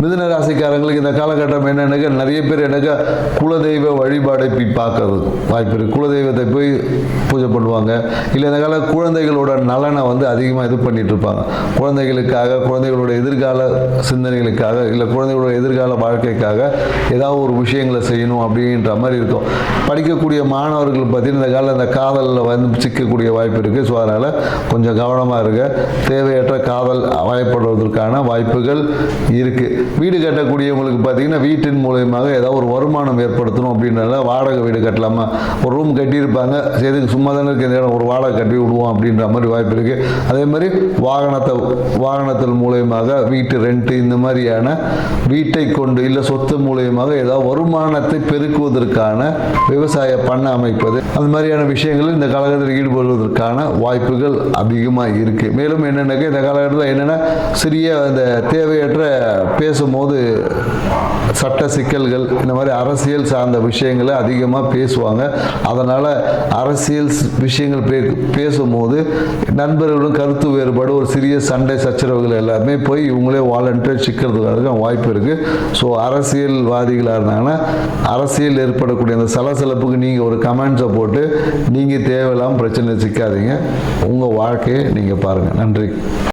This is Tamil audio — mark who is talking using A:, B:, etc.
A: மிதுன ராசிக்காரங்களுக்கு இந்த காலகட்டம் என்னன்னாக்க நிறைய பேர் எனக்கு குலதெய்வ வழிபாடை போய் பார்க்கறது வாய்ப்பு இருக்குது குலதெய்வத்தை போய் பூஜை பண்ணுவாங்க. இல்லை இந்த கால குழந்தைகளோட நலனை வந்து அதிகமாக இது பண்ணிட்டு இருப்பாங்க. குழந்தைகளுக்காக குழந்தைகளோட எதிர்கால சிந்தனைகளுக்காக இல்லை குழந்தைகளோட எதிர்கால வாழ்க்கைக்காக ஏதாவது ஒரு விஷயங்களை செய்யணும் அப்படின்ற மாதிரி இருக்கும். படிக்கக்கூடிய மாணவர்கள் பார்த்தீங்கன்னா இந்த காலம் இந்த காதலில் வந்து சிக்கக்கூடிய வாய்ப்பு இருக்குது ஸோ அதனால் கொஞ்சம் கவனமாக இருக்க தேவையற்ற காதல் வாய்ப்படுவதற்கான வாய்ப்புகள் இருக்குது வீடு கட்டக்கூடியவங்களுக்கு பார்த்தீங்கன்னா வீட்டின் மூலயமாக ஏதாவது ஒரு வருமானம் ஏற்படுத்தணும் அப்படின்றத வாடகை வீடு கட்டலாமா? ஒரு ரூம் கட்டியிருப்பாங்க. சரி சும்மா தானே இருக்க இந்த ஒரு வாடகை கட்டி விடுவோம் அப்படின்ற மாதிரி வாய்ப்பு இருக்குது அதே மாதிரி வாகனத்தை வாகனத்தின் மூலயமாக வீட்டு ரெண்ட்டு இந்த மாதிரியான வீட்டை கொண்டு இல்லை சொத்து மூலயமாக ஏதாவது வருமானத்தை பெருக்குவதற்கான விவசாய பண்ண அமைப்பது அந்த மாதிரியான விஷயங்களில் இந்த காலகட்டத்தில் ஈடுபடுவதற்கான வாய்ப்புகள் அதிகமாக இருக்குது மேலும் என்னென்னாக்கா இந்த காலகட்டத்தில் என்னென்னா சிறிய அந்த தேவையற்ற பேசும்போது சட்ட சிக்கல்கள் இந்த மாதிரி அரசியல் சார்ந்த விஷயங்களை அதிகமாக பேசுவாங்க. அதனால் அரசியல் விஷயங்கள் பே பேசும்போது நண்பர்களும் கருத்து வேறுபாடு ஒரு சிறிய சண்டை சச்சரவுகள் எல்லாமே போய் இவங்களே வாலண்டியர் சிக்கிறதுக்காக வாய்ப்பு இருக்குது ஸோ அரசியல்வாதிகளாக இருந்தாங்கன்னா அரசியல் ஏற்படக்கூடிய அந்த சலசலப்புக்கு நீங்கள் ஒரு கமெண்ட்ஸை போட்டு நீங்கள் தேவையில்லாமல் பிரச்சனை சிக்காதீங்க. உங்கள் வாழ்க்கையை நீங்கள் பாருங்கள் நன்றி.